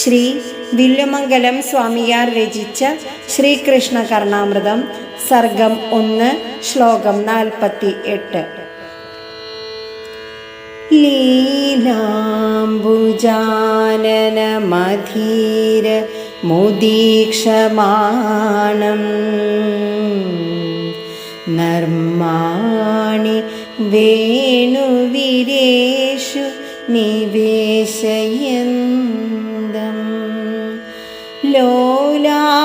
ശ്രീ വില്ലുമംഗലം സ്വാമിയാർ രചിച്ച ശ്രീകൃഷ്ണ കർണാമൃതം സർഗം ഒന്ന് ശ്ലോകം നാൽപ്പത്തി എട്ട് ലീലാംബുജാനനമധീര മുദീക്ഷമാണം. നർമാണി വേണുവിരേഷു നിവേശയന്തം ലോലായമാനനയനം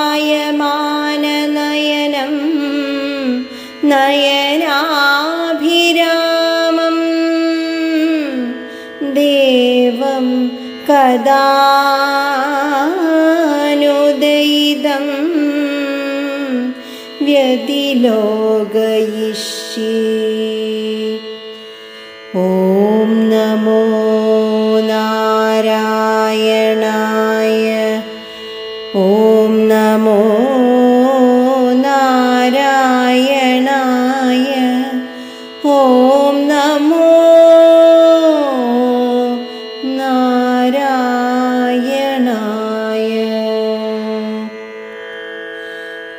നയനാഭിരാമം ദേവം കദാനുദയിതം വ്യതിലോകയിഷ്യേ ॐ नमो ഓം നമോ നാരായണായ. ഓം നമോ നാരായണായ.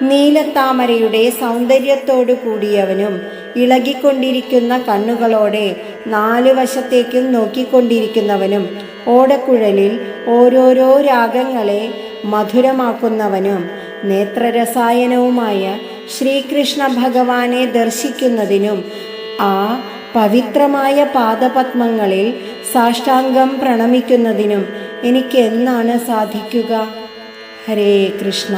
നീലത്താമരയുടെ സൗന്ദര്യത്തോടു കൂടിയവനും ഇളകിക്കൊണ്ടിരിക്കുന്ന കണ്ണുകളോടെ നാലു വശത്തേക്കും നോക്കിക്കൊണ്ടിരിക്കുന്നവനും ഓടക്കുഴലിൽ ഓരോരോ രാഗങ്ങളെ മധുരമാക്കുന്നവനും നേത്രരസായനവുമായ ശ്രീകൃഷ്ണ ഭഗവാനെ ദർശിക്കുന്നതിനും ആ പവിത്രമായ പാദപത്മങ്ങളിൽ സാഷ്ടാംഗം പ്രണമിക്കുന്നതിനും എനിക്ക് എന്നാണ് സാധിക്കുക? ഹരേ കൃഷ്ണ.